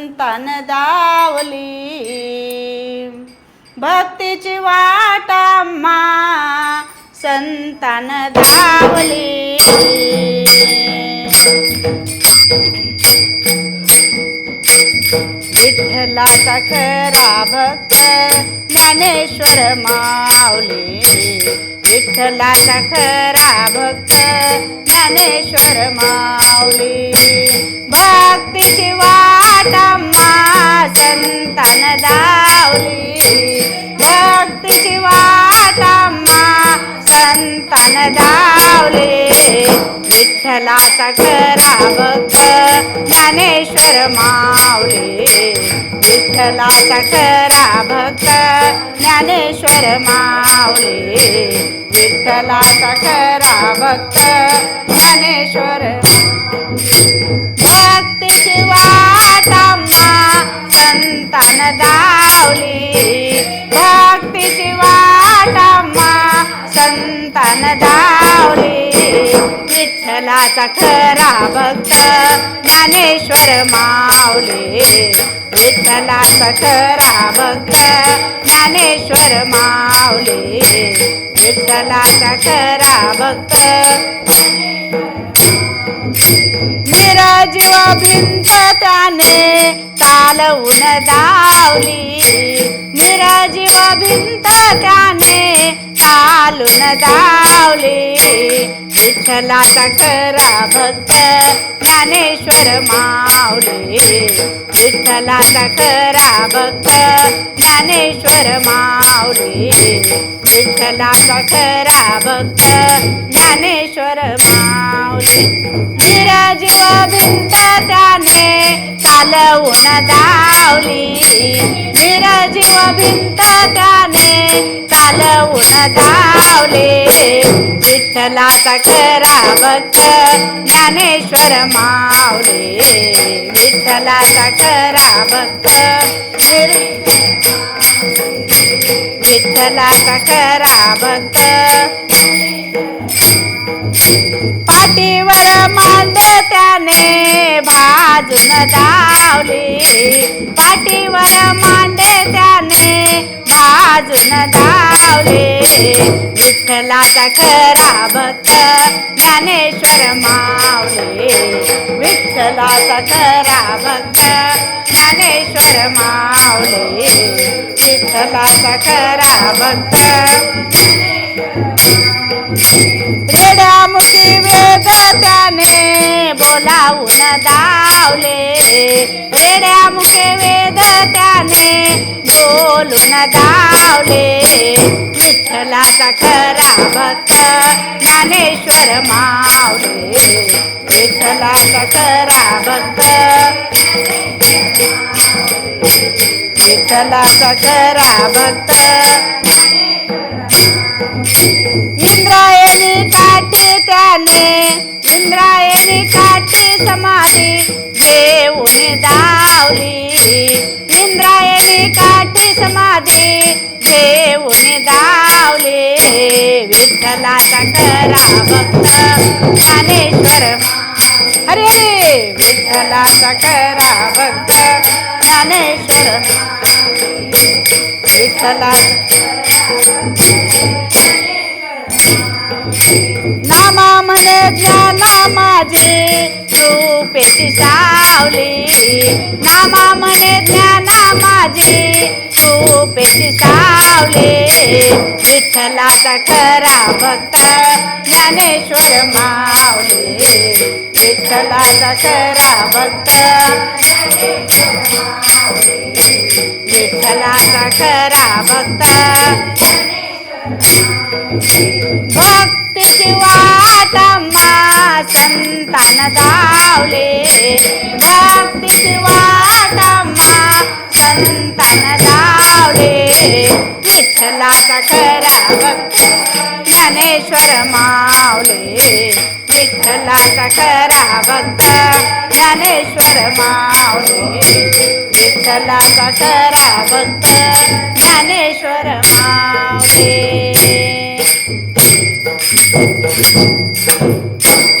संतान दावली. भक्तीची वाट आम्हा संतान दावली. विठ्ठलाचा खरा भक्त ज्ञानेश्वर माऊली. विठ्ठलाचा खरा भक्त ज्ञानेश्वर माऊली. भक्तीची वाट आम्हा संतान दावली भक्तीची वाट आम्हा संतान दावली विठ्ठलाचा खरा भक्त ज्ञानेश्वर मावले विठ्ठलाचा खरा भक्त ज्ञानेश्वर मावले विठ्ठलाचा खरा भक्त ज्ञानेश्वर भक्तीची संतान दावली भक्तीची वाट आम्हा संतान दावली विठ्ठलाचा खरा भक्त ज्ञानेश्वर माऊली. विठ्ठलाचा खरा भक्त ज्ञानेश्वर माऊली. विठ्ठलाचा खरा भक्त निराजीव भिंत त्याने चालवून धावली निराजीव भिंत त्याने चालून धावली विठ्ठलाचा खरा भक्त ज्ञानेश्वर मावली विठ्ठलाचा खरा भक्त ज्ञानेश्वर मावली विठ्ठलाचा खरा भक्त ज्ञानेश्वर मावली निराजीव भिंत त्याने चालवून धावली निराजीव भिंत त्याने चालवून धावले विठ्ठलाचा खरा भक्त ज्ञानेश्वर मावले विठ्ठलाचा खरा भक्त विठ्ठलाचा खरा भक्त वर मांडे त्याने भाजून धावली. पाठीवर मांडे त्याने भाजून धावले. विठ्ठलाचा खरा भक्त ज्ञानेश्वर मावले विठ्ठलाचा खरा भक्त ज्ञानेश्वर मावले विठ्ठलाचा खरा भक्त रेड्यामुखी वेद त्याने बोलावून धावले रेड्यामुखे वेद त्याने बोलून धावले विठ्ठलाचा खरा भक्त ज्ञानेश्वर माऊली विठ्ठलाचा खरा भक्त विठ्ठलाचा खरा भक्त इंद्रायणी काठी त्याने इंद्रायणी काठी समाधी घेऊन धावली इंद्रायणी काठी समाधी घेऊन धावले विठ्ठलाचा खरा भक्त ज्ञानेश्वर. हरे हरे. विठ्ठलाचा खरा भक्त ज्ञानेश्वर. विठ्ठला नामा म्हणे ज्ञाना माझे रूपेची सावली. नामा म्हणे ज्ञाना माझे रूपेची सावली. विठ्ठलाचा खरा भक्त ज्ञानेश्वर मावली. विठ्ठलाचा खरा भक्त विठ्ठलाचा खरा भक्त भक्तीची वाट संतान धावले. भक्तीची वाट आम्हा संतान धावले. विठ्ठलाचा खरा भक्त ज्ञानेश्वर मावले. विठ्ठलाचा खरा भक्त ज्ञानेश्वर मावले. विठ्ठलाचा खरा भक्त ज्ञानेश्वर मावले. Thank you.